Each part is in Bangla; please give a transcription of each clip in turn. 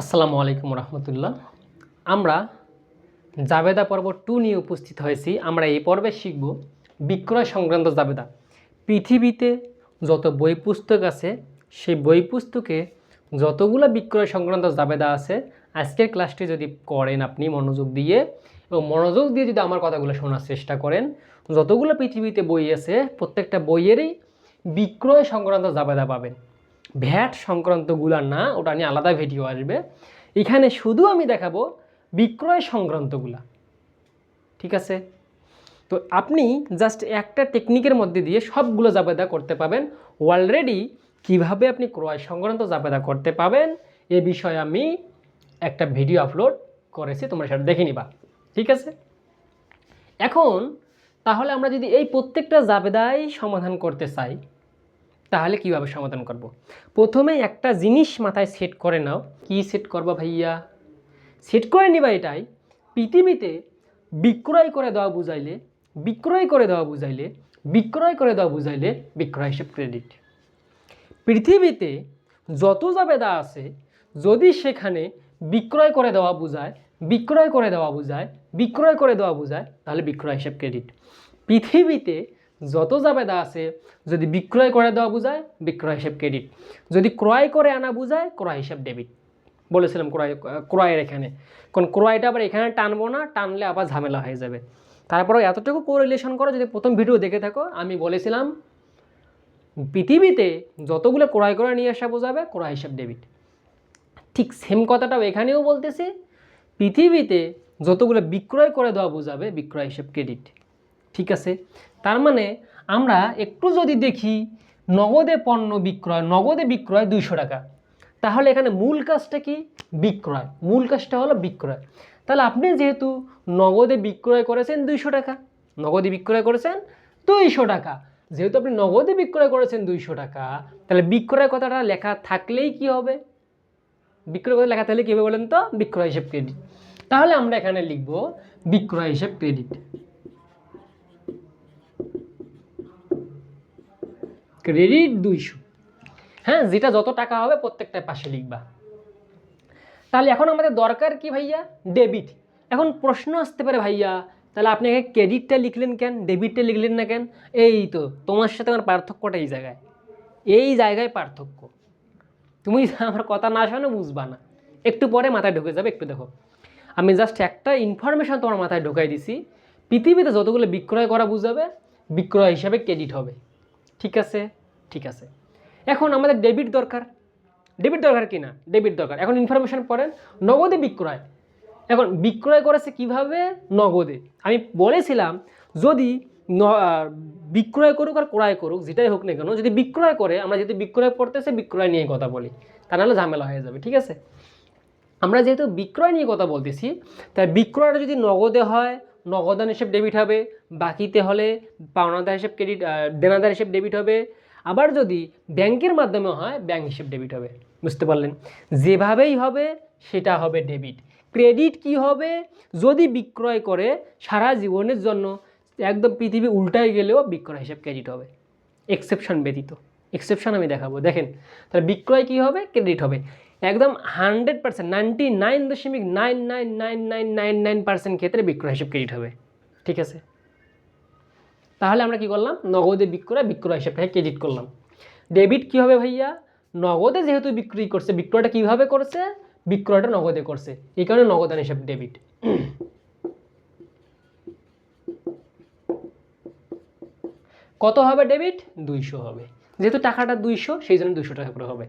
আসসালামু আলাইকুম রহমতুল্লাহ। আমরা জাবেদা পর্ব টু নিয়ে উপস্থিত হয়েছি। আমরা এই পর্বে শিখব বিক্রয় সংক্রান্ত জাবেদা। পৃথিবীতে যত বই পুস্তক আছে, সেই বই পুস্তকে যতগুলো বিক্রয় সংক্রান্ত জাবেদা আছে, আজকের ক্লাসটি যদি করেন আপনি মনোযোগ দিয়ে এবং মনোযোগ দিয়ে যদি আমার কথাগুলো শোনার চেষ্টা করেন, যতগুলো পৃথিবীতে বই আছে, প্রত্যেকটা বইয়েরই বিক্রয় সংক্রান্ত জাবেদা পাবেন। ভ্যাট সংক্রান্তগুলা না, ওটা নিয়ে আলাদা ভিডিও আসবে। এখানে শুধু আমি দেখাবো বিক্রয় সংক্রান্তগুলা। ঠিক আছে? তো আপনি জাস্ট একটা টেকনিকের মধ্যে দিয়ে সবগুলো জাবেদা করতে পাবেন। অলরেডি কীভাবে আপনি ক্রয় সংক্রান্ত জাবেদা করতে পাবেন, এ বিষয়ে আমি একটা ভিডিও আপলোড করেছি, তোমরা সেটা দেখে নিবা। ঠিক আছে? এখন তাহলে আমরা যদি এই প্রত্যেকটা জাবেদাই সমাধান করতে চাই তাহলে কীভাবে সমাধান করব। প্রথমে একটা জিনিস মাথায় সেট করে নাও। কি সেট করব ভাইয়া? সেট করে নিবা এটাই। পৃথিবীতে বিক্রয় করে দেওয়া বুঝাইলে, বিক্রয় করে দেওয়া বুঝাইলে, বিক্রয় করে দেওয়া বুঝাইলে বিক্রয় হিসেব ক্রেডিট পৃথিবীতে যত জাবেদা আছে, যদি সেখানে বিক্রয় করে দেওয়া বোঝায়, বিক্রয় করে দেওয়া বোঝায়, বিক্রয় করে দেওয়া বোঝায়, তাহলে বিক্রয় হিসেব ক্রেডিট পৃথিবীতে যত জাবেদা আছে, যদি বিক্রয় করে দেওয়া বোঝায়, বিক্রয় হিসেব ক্রেডিট যদি ক্রয় করে আনা বোঝায়, ক্রয় হিসেব ডেবিট বলেছিলাম ক্রয়, ক্রয়ের এখানে। কারণ ক্রয়টা আবার এখানে টানবো না, টানলে আবার ঝামেলা হয়ে যাবে। তারপরে এতটুকু কোরিলেশন করো, যদি প্রথম ভিডিও দেখে থাকো, আমি বলেছিলাম, পৃথিবীতে যতগুলো ক্রয় করে নিয়ে আসা বোঝাবে, ক্রয় হিসাব ডেবিট ঠিক সেম কথাটাও এখানেও বলতেছি, পৃথিবীতে যতগুলো বিক্রয় করে দেওয়া বোঝাবে, বিক্রয় হিসাব ক্রেডিট ঠিক আছে? তার মানে আমরা একটু যদি দেখি নগদে পণ্য বিক্রয়, নগদে বিক্রয় দুইশো টাকা। তাহলে এখানে মূল কাজটা কি? বিক্রয়। মূল কাজটা হলো বিক্রয়। তাহলে আপনি যেহেতু নগদে বিক্রয় করেছেন দুইশো টাকা, নগদে বিক্রয় করেছেন দুইশো টাকা। যেহেতু আপনি নগদে বিক্রয় করেছেন দুইশো টাকা, তাহলে বিক্রয় কথাটা লেখা থাকলেই কি হবে? বিক্রয় কথা লেখা থাকলে কী হবে বলেন তো? বিক্রয় হিসেব ক্রেডিট তাহলে আমরা এখানে লিখব বিক্রয় হিসেব ক্রেডিট ক্রেডিট দুইশো। হ্যাঁ যেটা যত টাকা হবে প্রত্যেকটা পাশে লিখবা। তাহলে এখন আমাদের দরকার কি ভাইয়া? ডেবিট। এখন প্রশ্ন আসতে পারে ভাইয়া, তাহলে আপনি আগে ক্রেডিটটা লিখলেন কেন? ডেবিটটা লিখলেন না কেন? এই তো, তোমার সাথে আমার পার্থক্যটা এই জায়গায়। এই জায়গায় পার্থক্য। তুমি আমার কথা না শোনো বুঝবা না। একটু পরে মাথায় ঢুকে যাবে, একটু দেখো। আমি জাস্ট একটা ইনফরমেশন তোমার মাথায় ঢুকাই দিছি। পৃথিবীতে যতগুলো বিক্রয় করা বুঝাবে, বিক্রয় হিসাবে ক্রেডিট হবে। ঠিক আছে? ঠিক আছে। এখন আমাদের ডেবিট দরকার। ডেবিট দরকার কি না? ডেবিট দরকার। এখন ইনফরমেশন পড়েন, নগদে বিক্রয়। এখন বিক্রয় করেছে কীভাবে? নগদে। আমি বলেছিলাম, যদি বিক্রয় করুক আর ক্রয় করুক, যেটাই হোক না কেন, যদি বিক্রয় করে, আমরা যদি বিক্রয় করতেছে, বিক্রয় নিয়ে কথা বলি। তা নাহলে ঝামেলা হয়ে যাবে, ঠিক আছে? আমরা যেহেতু বিক্রয় নিয়ে কথা বলতেছি, তাই বিক্রয়টা যদি নগদে হয় নগদান হিসেব ডেবিট হবে, বাকিতে হলে পাওনাদার হিসেব ক্রেডিট দেনাদার হিসেব ডেবিট হবে। আবার যদি ব্যাংকের মাধ্যমে হয় ব্যাংক হিসেব ডেবিট হবে। বুঝতে পারলেন? যেভাবেই হবে, সেটা হবে ডেবিট ক্রেডিট কি হবে? যদি বিক্রয় করে সারা জীবনের জন্য, একদম পৃথিবী উল্টায় গেলেও বিক্রয় হিসেব ক্রেডিট হবে। এক্সেপশন ব্যতীত। এক্সেপশন আমি দেখাবো। দেখেন, তাহলে বিক্রয় কী হবে? ক্রেডিট হবে। একদম হান্ড্রেড পার্সেন্ট, নাইনটি নাইন দশমিক nine nine nine nine nine nine percent ক্ষেত্রে বিক্রয় হিসেব ক্রেডিট হবে, ঠিক আছে? তাহলে আমরা কি করলাম? নগদে বিক্রয় বিক্রয় হিসেবটাকে ক্রেডিট করলাম। ডেবিট কী হবে ভাইয়া? নগদে যেহেতু বিক্রি করছে, বিক্রয়টা কীভাবে করছে? বিক্রয়টা নগদে করছে। এই কারণে নগদান হিসাব ডেবিট কত হবে ডেবিট দুইশো হবে। যেহেতু টাকাটা দুইশো, সেই জন্য দুইশো টাকা করে হবে।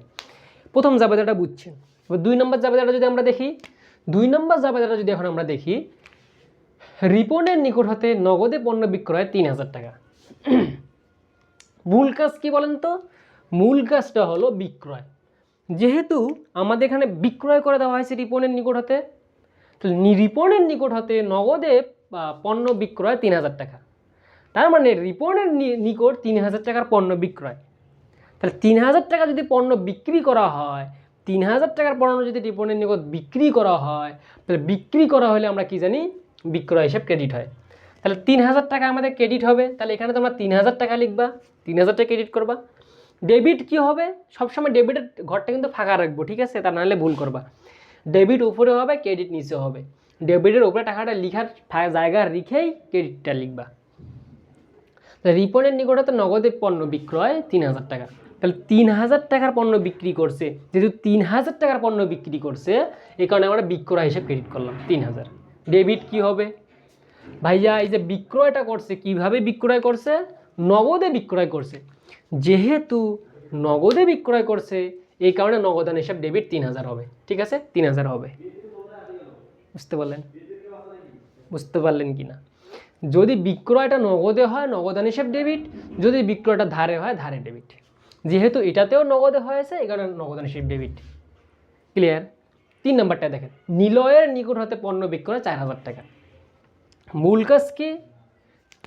প্রথম জাবেদাটা বুঝছেন। এবার দুই নম্বর জাবেদাটা যদি আমরা দেখি, দুই নম্বর জাবেদাটা যদি এখন আমরা দেখি, রিপনের নিকট হতে নগদে পণ্য বিক্রয় তিন হাজার টাকা। মূল কাজ কি বলেন তো? মূল কাজটা হলো বিক্রয়। যেহেতু আমাদের এখানে বিক্রয় করে দেওয়া হয়েছে রিপনের নিকট হতে, তো রিপনের নিকট হতে নগদে পণ্য বিক্রয় তিন হাজার টাকা। তার মানে রিপনের নিকট তিন হাজার টাকার পণ্য বিক্রয়। তাহলে তিন হাজার টাকা যদি পণ্য বিক্রি করা হয় তিন হাজার টাকার পণ্য যদি রিপনের নিকট বিক্রি করা হয়, তাহলে বিক্রি করা হলে আমরা কি জানি? বিক্রয় হিসেব ক্রেডিট হয়। তাহলে তিন হাজার টাকা আমাদের ক্রেডিট হবে, তাহলে এখানে তোমরা তিন হাজার টাকা লিখবা তিন হাজার টাকা ক্রেডিট করবা। ডেবিট কি হবে? সবসময় ডেবিটের ঘরটা কিন্তু ফাঁকা রাখব, ঠিক আছে? তা নাহলে ভুল করবা। ডেবিট উপরে হবে ক্রেডিট নিচে হবে। ডেবিটের উপরে টাকাটা লিখার জায়গা রেখেই ক্রেডিটটা লিখবা। রিপনের নিকটতে নগদে পণ্য বিক্রয় তিন হাজার টাকা। তাহলে তিন হাজার টাকার পণ্য বিক্রি করছে। যেহেতু তিন হাজার টাকার পণ্য বিক্রি করছে এই কারণে আমরা বিক্রয় হিসেবে ক্রেডিট করলাম তিন হাজার ডেবিট কি হবে? ভাইয়া, এই যে বিক্রয়টা করছে, কীভাবে বিক্রয় করছে? নগদে বিক্রয় করছে। যেহেতু নগদে বিক্রয় করছে, এই কারণে নগদান হিসাব ডেবিট তিন হাজার হবে। ঠিক আছে? তিন হাজার হবে। বুঝতে পারলেন? বুঝতে পারলেন কি না যদি বিক্রয়টা নগদে হয়, নগদান হিসেব ডেবিট যদি বিক্রয়টা ধারে হয়, ধারে ডেবিট যেহেতু এটাতেও নগদে হয়েছে এই কারণে নগদান হিসেব ডেবিট ক্লিয়ার তিন নম্বরটা দেখেন, নিলয়ের নিকট হতে পণ্য বিক্রয় চার হাজার টাকা। মূল কাজ কি?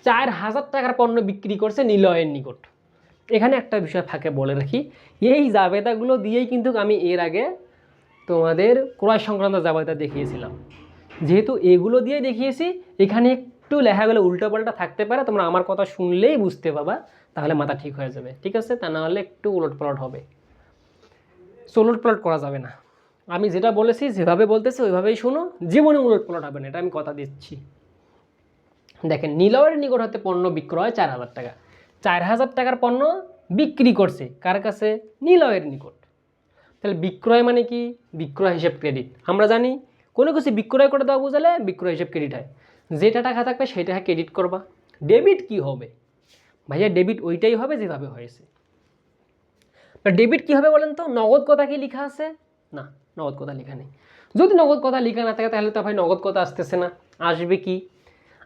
চার হাজার টাকার পণ্য বিক্রি করছে নিলয়ের নিকট। এখানে একটা বিষয় ফাঁকে বলে রাখি, এই জাবেদাগুলো দিয়েই কিন্তু আমি এর আগে তোমাদের ক্রয় সংক্রান্ত জাবেদা দেখিয়েছিলাম। যেহেতু এগুলো দিয়ে দেখিয়েছি, এখানে একটু লেখাগুলো উল্টোপাল্টা থাকতে পারে, তোমরা আমার কথা শুনলেই বুঝতে পাবা, তাহলে মাথা ঠিক হয়ে যাবে, ঠিক আছে? তা না হলে একটু উলট পালট হবে। সোলট পালট করা যাবে না। আমি যেটা বলেছি, যেভাবে বলতেছি, ওইভাবেই শোনো, জীবনে উলট পালট হবে না, এটা আমি কথা দিচ্ছি। দেখেন, নিলয়ের নিকট হতে পণ্য বিক্রয় চার হাজার টাকা। চার হাজার টাকার পণ্য বিক্রি করছে, কার কাছে? নিলয়ের নিকট। তাহলে বিক্রয় মানে কি? বিক্রয় হিসেব ক্রেডিট। আমরা জানি, কোনো কিছু বিক্রয় করে দেওয়া বোঝালে বিক্রয় হিসেব ক্রেডিট হয়। যেটা টাকা থাকবে সেটা ক্রেডিট করবা। ডেবিট কি হবে? ভাইয়া ডেবিট ওইটাই হবে যেভাবে হয়েছে। ডেবিট কী হবে বলেন তো? নগদ কথা কি লেখা আছে? না, নগদ কথা লেখা নেই। যদি নগদ কথা লেখা না থাকে, তাহলে তো ভাই নগদ কথা আসতেছে না। আসবে কি?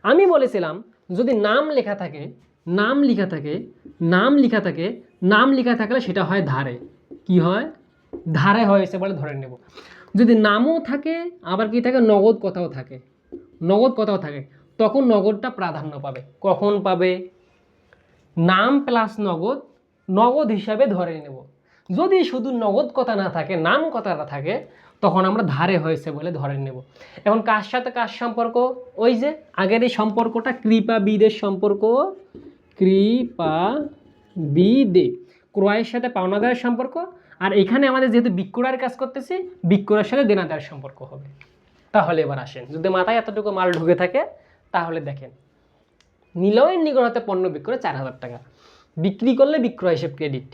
আমি বলেছিলাম, যদি নাম লেখা থাকে, নাম লেখা থাকে, নাম লেখা থাকে, নাম লেখা থাকলে সেটা হয় ধারে। কি হয়? ধারে হয়েছে বলে ধরে নেব। যদি নামও থাকে, আবার কি থাকে? নগদ কথাও থাকে। নগদ কথাও থাকে, তখন নগদটা প্রাধান্য পাবে। কখন পাবে? নাম প্লাস নগদ নগদ হিসাবে ধরে নেব। যদি শুধু নগদ কথা না থাকে, নাম কথাটা থাকে, তখন আমরা ধারে হয়েছে বলে ধরে নেব। এখন কার সাথে কার সম্পর্ক? ওই যে আগের এই সম্পর্কটা কৃপা বিদের সম্পর্ক, কৃপা বিদে। ক্রয়ের সাথে পাওনাদারের সম্পর্ক, আর এখানে আমাদের যেহেতু বিক্রয়ের কাজ করতেছি, বিক্রয়ের সাথে দেনাদারের সম্পর্ক হবে। তাহলে এবার আসেন। যদি মাথায় এতটুকু মাল ঢুকে থাকে, তাহলে দেখেন। নিলয়ের নিকট পণ্য বিক্রয় চার হাজার টাকা। বিক্রি করলে বিক্রয় হিসেব ক্রেডিট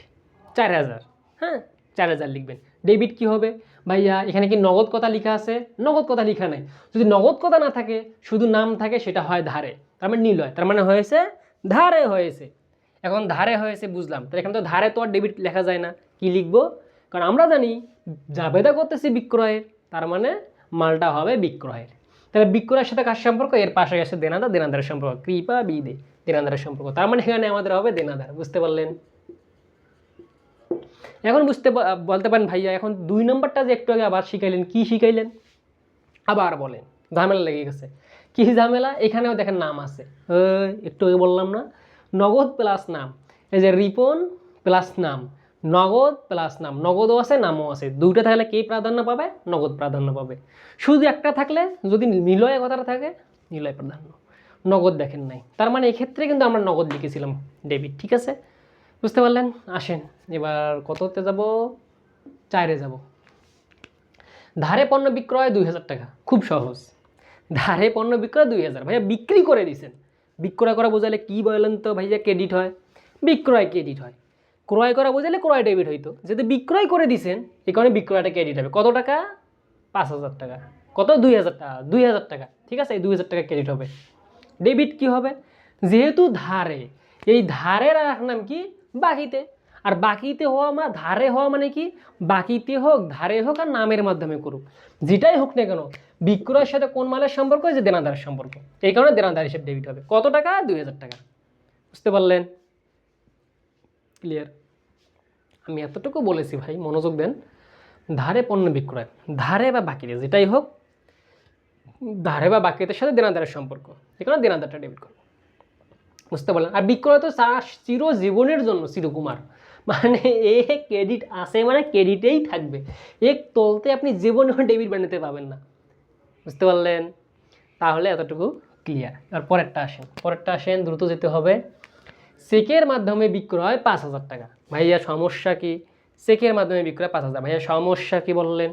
চার হাজার। হ্যাঁ চার হাজার লিখবেন। ডেবিট কি হবে? ভাইয়া, এখানে কি নগদ কথা লেখা আছে? নগদ কথা লেখা নাই। যদি নগদ কথা না থাকে, শুধু নাম থাকে, সেটা হয় ধারে। তার মানে নিলয়, তার মানে হয়েছে ধারে হয়েছে। এখন ধারে হয়েছে বুঝলাম। তাহলে এখানে তো ধারে তো আর ডেবিট লেখা যায় না। কি লিখব? কারণ আমরা জানি জাবেদা করতেছি বিক্রয়ের, তার মানে মালটা হবে বিক্রয়ের। তাহলে বিক্রয়ের সাথে কার সম্পর্ক? এর পাশে গেছে দেনাদার, দেনাদারের সম্পর্ক। কৃপা বিদে, দেনাদারের সম্পর্ক। তার মানে এখানে আমাদের হবে দেনাদার, বুঝতে পারলেন? এখন বুঝতে বলতে পারেন ভাইয়া, এখন দুই নম্বরটা যে একটু আগে আবার শিখাইলেন, কি শিখাইলেন? আবার বলেন, ঝামেলা লেগে গেছে। কি ঝামেলা? এখানেও দেখেন নাম আছে। একটু আগে বললাম না। নগদ প্লাস নাম। এই যে রিপন প্লাস নাম। নগদ প্লাস নাম, নগদও আছে, নামও আছে। দুইটা থাকলে কে প্রাধান্য পাবে? নগদ প্রাধান্য পাবে। শুধু একটা থাকলে যদি নিলয় কথাটা থাকে, নিলয় প্রাধান্য। নগদ দেখেন নাই। তার মানে এক্ষেত্রে কিন্তু আমরা নগদ লিখেছিলাম, ডেবিট, ঠিক আছে? বুঝতে পারলেন? আসেন, এবার কততে যাব? চারে যাব। ধারে পণ্য বিক্রয় দুই হাজার টাকা। খুব সহজ। ধারে পণ্য বিক্রয় দুই হাজার। ভাইয়া বিক্রি করে দিছেন। বিক্রয় করা বোঝালে কি বলেন তো ভাইয়া? ক্রেডিট হয়। বিক্রয় ক্রেডিট হয়। ক্রয় করা বোঝালে ক্রয় ডেবিট হইতো। যদি বিক্রয় করে দিছেন, এই কারণে বিক্রয়টা ক্রেডিট হবে। কত টাকা? পাঁচ হাজার টাকা। কত? দুই হাজার টাকা। দুই হাজার টাকা। ঠিক আছে? এই দুই হাজার টাকা ক্রেডিট হবে। ডেবিট কি হবে? যেহেতু ধারে, এই ধারের আর নাম কি? বাকিতে। আর বাকিতে হওয়া মা, ধারে হওয়া মানে কি? বাকিতে হোক, ধারে হোক আর নামের মাধ্যমে করুক। যেটাই হোক না কেন, বিক্রয়ের সাথে কোন মালের সম্পর্ক? যে দেনাদারের সম্পর্ক। এই কারণে দেনাদার হিসেবে ডেবিট হবে। কত টাকা? দুই হাজার টাকা। বুঝতে পারলেন? ক্লিয়ার আমি এতটুকু বলেছি ভাই, মনোযোগ দেন। ধারে পণ্য বিক্রয়, ধারে বা বাকিতে, যেটাই হোক, ধারে বা বাকিতের সাথে দেনাদারের সম্পর্ক। এখানে দেনাদারটা ডেবিট করব বুঝতে পারলেন? আর বিক্রয় তো চা- চিরজীবনের জন্য, চিরকুমার। মানে এ ক্রেডিট আসে মানে ক্রেডিটেই থাকবে। এক তলতে আপনি জীবনেও ডেবিট বানাতে পাবেন না। বুঝতে পারলেন? তাহলে এতটুকু ক্লিয়ার আর পরেরটা আসেন। পরেরটা আসেন, দ্রুত যেতে হবে। চেকের মাধ্যমে বিক্রয় পাঁচ হাজার টাকা। ভাইয়া, সমস্যা কি? চেকের মাধ্যমে বিক্রয় পাঁচ হাজার। ভাইয়া, সমস্যা কি বললেন?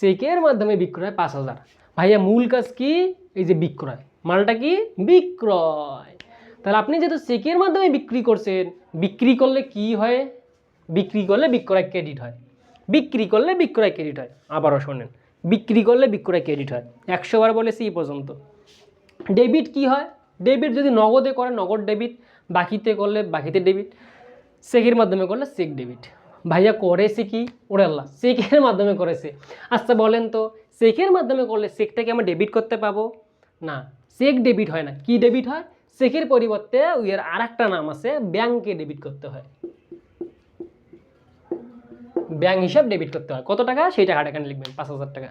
চেকের মাধ্যমে বিক্রয় পাঁচ হাজার। ভাইয়া, মূল কাজ কি? এই যে বিক্রয়। মালটা কি? বিক্রয়। তাহলে আপনি যেহেতু চেকের মাধ্যমে বিক্রি করছেন, বিক্রি করলে কি হয়? বিক্রি করলে বিক্রয় ক্রেডিট হয়। বিক্রি করলে বিক্রয় ক্রেডিট হয়। আবারও শোনেন। বিক্রি করলে বিক্রয় ক্রেডিট হয়। একশো বার বলেছি এই পর্যন্ত। ডেবিট কি হয়? ডেবিট যদি নগদে করে নগদ ডেবিট। বাকিতে করলে বাকিতে ডেবিট চেকের মাধ্যমে করলে চেক ডেবিট ভাইয়া করেছে কি? ওরে আল্লাহ চেকের মাধ্যমে করেছে। আচ্ছা বলেন তো চেকের মাধ্যমে করলে চেকটাকে আমরা ডেবিট করতে পাবো? না চেক ডেবিট হয় না। কি ডেবিট হয়? চেকের পরিবর্তে ওইয়ের আর একটা নাম আছে ব্যাংকে ডেবিট করতে হয়। ব্যাংক হিসাব ডেবিট করতে হয়। কত টাকা? সেই টাকাটা এখানে লিখবেন, পাঁচ হাজার টাকা।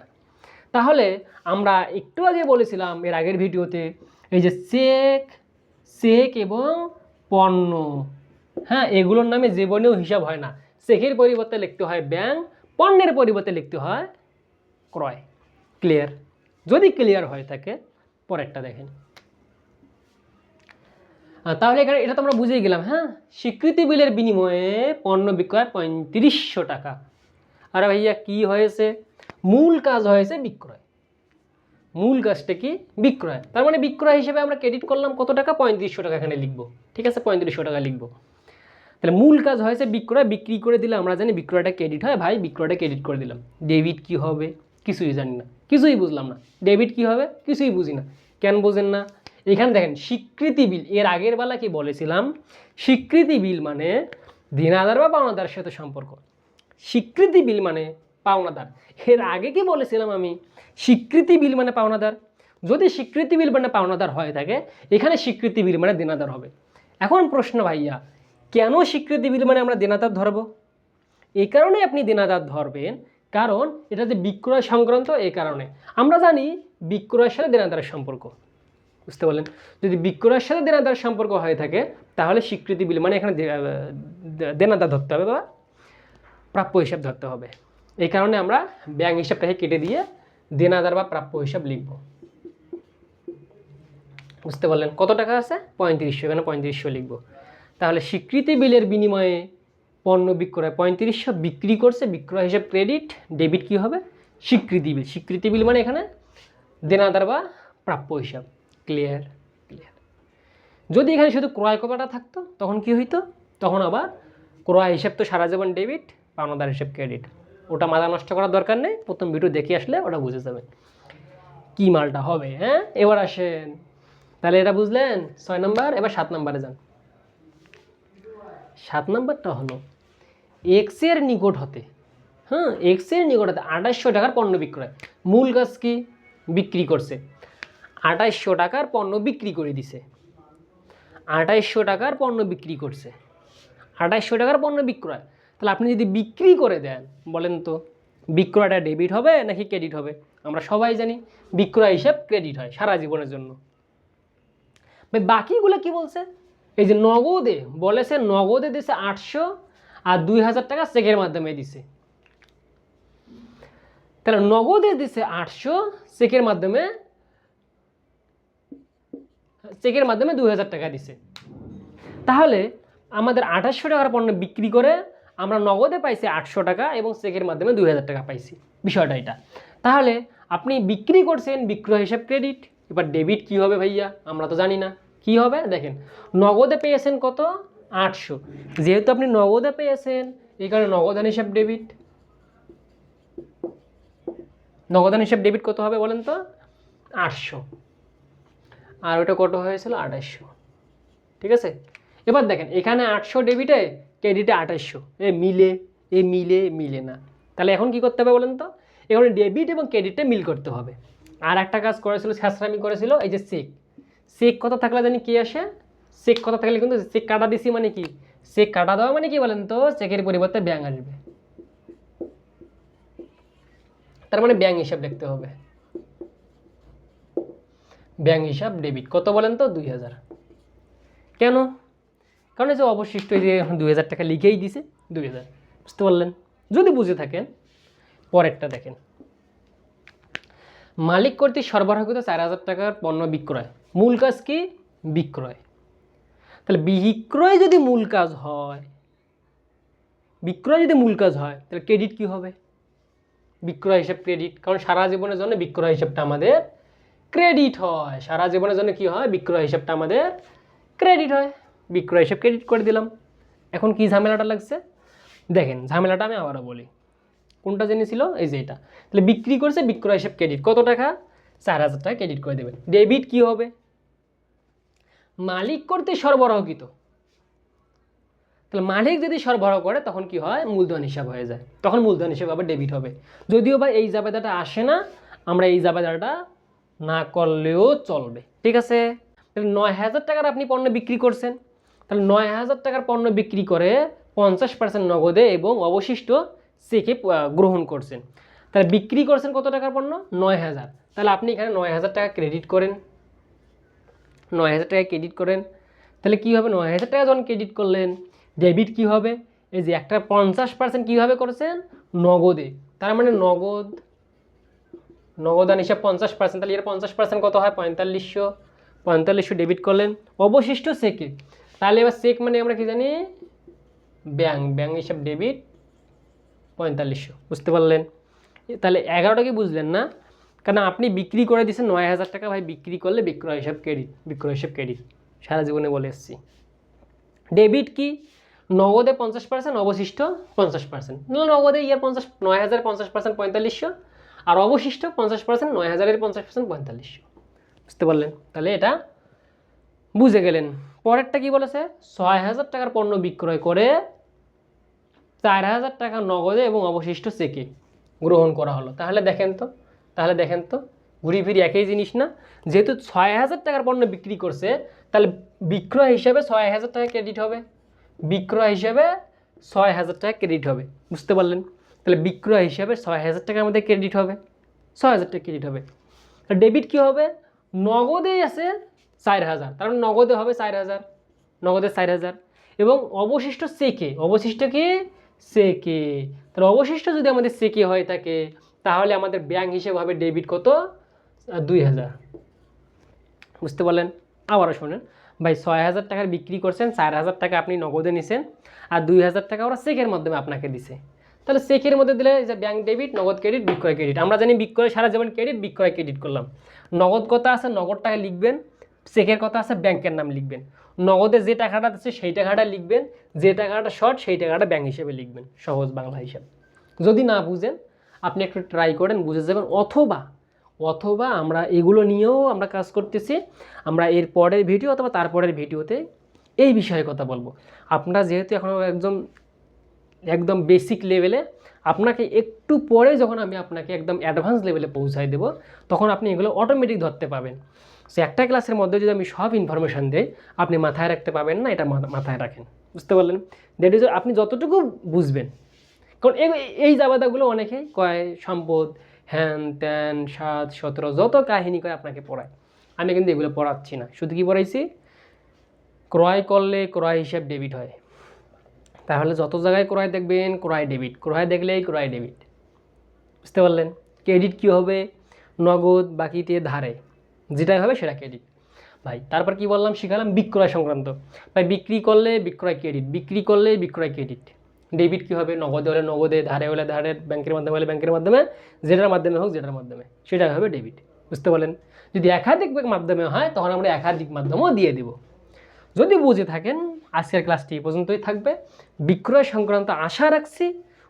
তাহলে আমরা একটু আগে বলেছিলাম এর আগের ভিডিওতে, এই যে চেক চেক এবং পণ্য। হ্যাঁ এগুলোর নামে জীবনেও হিসাব হয় না। চেকের পরিবর্তে লিখতে হয় ব্যাংক পণ্যের পরিবর্তে লিখতে হয় ক্রয়। ক্লিয়ার? যদি ক্লিয়ার হয়ে থাকে, পরেরটা দেখেন। তাহলে এখানে এটা তো আমরা বুঝেই গেলাম হ্যাঁ? স্বীকৃতি বিলের বিনিময়ে পণ্য বিক্রয় পঁয়ত্রিশশো টাকা। আর ভাইয়া, কি হয়েছে? মূল কাজ হয়েছে বিক্রয়। মূল কাজটা কি? বিক্রয়। তার মানে বিক্রয় হিসেবে আমরা ক্রেডিট করলাম কত টাকা? পঁয়ত্রিশশো টাকা এখানে লিখব। ঠিক আছে? পঁয়ত্রিশশো টাকা লিখব। তাহলে মূল কাজ হয়েছে বিক্রয়। বিক্রি করে দিলে আমরা জানি বিক্রয়টা ক্রেডিট হয়। ভাই, বিক্রয়টা ক্রেডিট করে দিলাম। ডেবিট কি হবে? কিছুই জানি না। কিছুই বুঝলাম না। ডেবিট কি হবে? কিছুই বুঝি না। কেন বোঝেন না? এখানে দেখেন, স্বীকৃতি বিল। এর আগের বেলা কি বলেছিলাম? স্বীকৃতি বিল মানে দিনাদার বা পাওনাদারের সাথে সম্পর্ক। স্বীকৃতি বিল মানে পাওনাদার। এর আগে কি বলেছিলাম আমি? স্বীকৃতি বিল মানে পাওনাদার। যদি স্বীকৃতি বিল মানে পাওনাদার হয়ে থাকে, এখানে স্বীকৃতি বিল মানে দেনাদার হবে। এখন প্রশ্ন ভাইয়া, কেন স্বীকৃতি বিল মানে আমরা দেনাদার ধরবো? এই কারণে আপনি দেনাদার ধরবেন, কারণ এটা যে বিক্রয় সংক্রান্ত এই কারণে। আমরা জানি বিক্রয়ের সাথে দেনাদারের সম্পর্ক। বুঝতে পারলেন? যদি বিক্রয়ের সাথে দেনাদার সম্পর্ক হয়ে থাকে, তাহলে স্বীকৃতি বিল মানে এখানে দেনাদার ধরতে হবে বা প্রাপ্য হিসাব ধরতে হবে। এই কারণে আমরা ব্যাংক হিসাবটাকে কেটে দিয়ে দেনাদার বা প্রাপ্য হিসাব লিখব। বুঝতে পারলেন? কত টাকা আছে? পঁয়ত্রিশশো, এখানে পঁয়ত্রিশশো লিখব। তাহলে স্বীকৃতি বিলের বিনিময়ে পণ্য বিক্রয়, পঁয়ত্রিশশো বিক্রি করছে, বিক্রয় হিসাব ক্রেডিট ডেবিট কি হবে? স্বীকৃতি বিল। স্বীকৃতি বিল মানে এখানে দেনাদার বা প্রাপ্য হিসাব। ক্লিয়ার ক্লিয়ার যদি এখানে শুধু ক্রয় কপাটা থাকতো, তখন কি হইতো? তখন আবার ক্রয় হিসাব তো সারা জীবন ডেবিট পাওনাদার হিসাব ক্রেডিট ওটা মাথা নষ্ট করার দরকার নেই, প্রথম ভিডিও দেখে আসলে ওটা বুঝে যাবেন কি মালটা হবে হ্যাঁ? এবার আসেন। তাহলে এটা বুঝলেন? ছয় নম্বর, এবার সাত নম্বরে যান। সাত নম্বরটা হলো এক্সের নিকট হতে হ্যাঁ? এক্সের নিকট হতে আঠাশশো টাকার পণ্য বিক্রয়। মূল কাজ কি? বিক্রি করছে। আঠাইশশো টাকার পণ্য বিক্রি করে দিছে। আঠাইশশো টাকার পণ্য বিক্রি করছে। আঠাইশশো টাকার পণ্য বিক্রয়। তাহলে আপনি যদি বিক্রি করে দেন, বলেন তো, বিক্রয়টা ডেবিট হবে নাকি ক্রেডিট হবে? আমরা সবাই জানি বিক্রয় হিসাব ক্রেডিট হয় সারা জীবনের জন্য। বাকিগুলো কি বলছে? এই যে নগদে, বলেছে নগদে দিছে আটশো আর দুই হাজার টাকা চেকের মাধ্যমে দিছে। তাহলে নগদে দিছে আটশো, চেকের মাধ্যমে চেকের মাধ্যমে দুই হাজার টাকা দিছে। তাহলে আমাদের আঠাশশো টাকার পণ্য বিক্রি করে আমরা নগদে পাইছি আটশো টাকা এবং চেকের মাধ্যমে দুই হাজার টাকা পাইছি। বিষয়টা এটা। তাহলে আপনি বিক্রি করছেন বিক্রয় হিসাব ক্রেডিট এবার ডেবিট কি হবে ভাইয়া? আমরা তো জানি না। কি হবে? দেখেন, নগদে পেয়েছেন কত? আটশো। যেহেতু আপনি নগদে পেয়েছেন এই কারণে নগদান হিসাব ডেবিট নগদান হিসাব ডেবিট কত হবে বলেন তো? আটশো। আর ওটা কত হয়েছিল? আঠাশশো ঠিক আছে? এবার দেখেন, এখানে আটশো ডেবিটে ক্রেডিটে আঠাশশো। এ মিলে এ মিলে মিলে না। তাহলে এখন কি করতে হবে বলেন তো? এখানে ডেবিট এবং ক্রেডিটে মিল করতে হবে। আর একটা কাজ করেছিল স্যাসরামি করেছিল, এই যে চেক। চেক কথা থাকলে জানি কী আসে? চেক কথা থাকলে কিন্তু চেক কাটা দিছি মানে কি? চেক কাটা দেওয়া মানে কি বলেন তো? চেকের পরিবর্তে ব্যাংক আসবে। তার মানে ব্যাংক হিসাব দেখতে হবে। ব্যাংক হিসাব ডেবিট। কত বলেন তো? দুই হাজার। কেন? কারণ এই যে অবশিষ্ট এই যে দুই হাজার টাকা লিখেই দিছে, দুই হাজার। বুঝতে পারলেন? যদি বুঝে থাকেন, পরেরটা দেখেন। মালিক কর্তৃক সরবরাহকৃত চার হাজার টাকার পণ্য বিক্রয়। মূল কাজ কি? বিক্রয়। তাহলে বিক্রয় যদি মূল কাজ হয়, বিক্রয় যদি মূল কাজ হয়, তাহলে ক্রেডিট কি হবে? বিক্রয় হিসাব ক্রেডিট। কারণ সারা জীবনের জন্য বিক্রয় হিসাবটা আমাদের ক্রেডিট হয়। সারা জীবনের জন্য কি হয়? বিক্রয় হিসাবটা আমাদের ক্রেডিট হয়। বিক্রয় হিসাব ক্রেডিট করে দিলাম। এখন কি ঝামেলাটা লাগছে? দেখেন, ঝামেলাটা আমি আবারও বলি। কোনটা জেনে ছিল এই যে এটা। তাহলে বিক্রি করছে, বিক্রয় হিসাব ক্রেডিট কত টাকা? চার হাজার টাকা ক্রেডিট করে দেবেন। ডেবিট কি হবে? মালিক করতে সরবরাহকৃত। তাহলে মালিক যদি সরবরাহ করে, তখন কি হয়? মূলধন হিসাব হয়ে যায়। তখন মূলধন হিসাব আবার ডেবিট হবে। যদিও বা এই জাবেদাটা আসে না, আমরা এই জাবেদাটা না করলেও চলবে। ঠিক আছে? তাহলে নয় হাজার টাকার আপনি পণ্য বিক্রি করছেন। তাহলে নয় হাজার টাকার পণ্য বিক্রি করে পঞ্চাশ পার্সেন্ট নগদে এবং অবশিষ্ট চেকে গ্রহণ করছেন। তাহলে বিক্রি করছেন কত টাকার পণ্য? নয় হাজার। তাহলে আপনি এখানে নয় হাজার টাকা ক্রেডিট করেন। নয় হাজার টাকা ক্রেডিট করেন। তাহলে কী হবে? নয় হাজার টাকা যখন ক্রেডিট করলেন ডেবিট কী হবে? এই যে একটা পঞ্চাশ পার্সেন্ট কীভাবে করেছেন? নগদে। তার মানে নগদ, নগদান হিসাব পঞ্চাশ পার্সেন্ট তাহলে এর পঞ্চাশ পার্সেন্ট কত হয়? পঁয়তাল্লিশশো। পঁয়তাল্লিশশো ডেবিট করলেন। অবশিষ্ট চেকে। তাহলে এবার চেক মানে আমরা কি জানি? ব্যাংক ব্যাংক হিসাব ডেবিট পঁয়তাল্লিশশো, বুঝতে পারলেন? তাহলে এগারোটা কি বুঝলেন না? কারণ আপনি বিক্রি করে দিয়েছেন নয় হাজার টাকা, ভাই বিক্রি করলে বিক্রয় হিসাব ক্রেডিট বিক্রয় হিসাব ক্রেডিট সারা জীবনে বলে এসেছি। ডেবিট কি? নগদে পঞ্চাশ পার্সেন্ট অবশিষ্ট পঞ্চাশ পার্সেন্ট নগদে ইয়ার পঞ্চাশ, নয় হাজার পঞ্চাশ পার্সেন্ট পঁয়তাল্লিশশো, আর অবশিষ্ট পঞ্চাশ পার্সেন্ট নয় হাজারের পঞ্চাশ পার্সেন্ট পঁয়তাল্লিশশো। বুঝতে পারলেন? তাহলে এটা বুঝে গেলেন। পরেরটা কি বলেছে? ছয় হাজার টাকার পণ্য বিক্রয় করে চার হাজার টাকা নগদে এবং অবশিষ্ট চেকে গ্রহণ করা হলো। তাহলে দেখেন তো, তাহলে দেখেন তো, ঘুরি ফিরি একই জিনিস না? যেহেতু ছয় হাজার টাকার পণ্য বিক্রি করছে, তাহলে বিক্রয় হিসাবে ছয় হাজার টাকা ক্রেডিট হবে। বিক্রয় হিসাবে ছয় হাজার টাকা ক্রেডিট হবে। বুঝতে পারলেন? তাহলে বিক্রয় হিসাবে ছয় হাজার টাকার মধ্যে ক্রেডিট হবে। ছয় হাজার টাকা ক্রেডিট হবে। ডেবিট কী হবে? নগদেই আছে চার হাজার। তার মানে নগদে হবে চার হাজার, নগদে চার হাজার। এবং অবশিষ্ট চেকে অবশিষ্ট কি? চেকে তাহলে অবশিষ্ট যদি আমাদের চেকে হয়ে থাকে, তাহলে আমাদের ব্যাংক হিসেবে হবে ডেবিট কত? দুই হাজার। বুঝতে পারলেন? আবারও শোনেন। ভাই, ছয় হাজার টাকার বিক্রি করছেন, চার হাজার টাকা আপনি নগদে নিছেন, আর দুই হাজার টাকা ওরা চেকের মাধ্যমে আপনাকে দিছে। তাহলে চেকের মধ্যে দিলে যে ব্যাংক ডেবিট নগদ ক্রেডিট বিক্রয় ক্রেডিট আমরা জানি বিক্রয় সারা জীবন ক্রেডিট বিক্রয় ক্রেডিট করলাম। নগদ কথা আছে? নগদ টাকা লিখবেন। চেকের কথা আছে, ব্যাংকের নাম লিখবেন। নগদে যে টাকাটা আছে সেই টাকাটা লিখবেন। যে টাকাটা শর্ট সেই টাকাটা ব্যাংক হিসেবে লিখবেন, সহজ বাংলা হিসাব। যদি না বুঝেন, আপনি একটু ট্রাই করেন, বুঝে যাবেন। অথবা অথবা আমরা এগুলো নিয়েও আমরা কাজ করতেছি। আমরা এর পরের ভিডিও অথবা তারপরের ভিডিওতে এই বিষয়ে কথা বলব। আপনারা যেহেতু এখন একদম একদম বেসিক লেভেলে আপনাকে একটু পরে যখন আমি আপনাকে একদম অ্যাডভান্স লেভেলে পৌঁছায় দেবো, তখন আপনি এগুলো অটোমেটিক ধরতে পাবেন। সে একটা ক্লাসের মধ্যে যদি আমি সব ইনফরমেশান দিই, আপনি মাথায় রাখতে পাবেন না, এটা মাথায় রাখেন। বুঝতে পারলেন? দ্যাট ইজ আপনি যতটুকু বুঝবেন। কারণ এই- জাবাদাগুলো অনেকেই কয়, সম্পদ, হ্যান, ত্যান, সাত, সতেরো, যত কাহিনী করে আপনাকে পড়ায়। আমি কিন্তু এগুলো পড়াচ্ছি না। শুধু কি পড়াইছি? ক্রয় করলে ক্রয় হিসাব ডেবিট হয়। তাহলে যত জায়গায় ক্রয় দেখবেন, ক্রয় ডেবিট ক্রয় দেখলেই ক্রয় ডেবিট বুঝতে পারলেন? ক্রেডিট কী হবে? নগদ বাকিতে ধারে। যেটাই হবে সেটা ক্রেডিট ভাই, তারপর কি বললাম? শিখালাম বিক্রয় সংক্রান্ত। ভাই, বিক্রি করলে বিক্রয় ক্রেডিট বিক্রি করলে বিক্রয় ক্রেডিট ডেবিট কী হবে? নগদে হলে নগদে, ধারে হলে ধারে, ব্যাংকের মাধ্যমে হলে ব্যাংকের মাধ্যমে, যেটার মাধ্যমে হোক যেটার মাধ্যমে। সেটাই হবে ডেবিট বুঝতে পারলেন? যদি একাধিক মাধ্যমে হয়, তখন আমরা একাধিক মাধ্যমেও দিয়ে দিব। যদি বুঝে থাকেন, আজকের ক্লাসটি এই পর্যন্তই থাকবে। বিক্রয় সংক্রান্ত আশা রাখছি,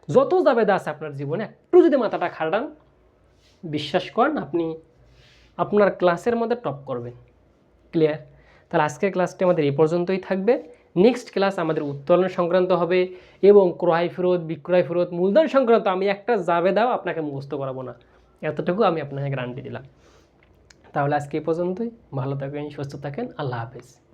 যত যাবে দাস আপনার জীবনে, একটু যদি মাথাটা খাটান বিশ্বাস করেন, আপনি আপনার ক্লাসের মধ্যে টপ করবেন। ক্লিয়ার তাহলে আজকের ক্লাসটি আমাদের এ পর্যন্তই থাকবে। নেক্সট ক্লাস আমাদের উত্তোলন সংক্রান্ত হবে এবং ক্রয় ফেরত, বিক্রয় ফেরত, মূলধন সংক্রান্ত আমি একটা যাবে দাও আপনাকে মুখস্থ করাবো না। এতটুকু আমি আপনাকে গ্যারান্টি দিলাম। তাহলে আজকে এ পর্যন্তই। ভালো থাকেন সুস্থ থাকেন। আল্লাহ হাফেজ।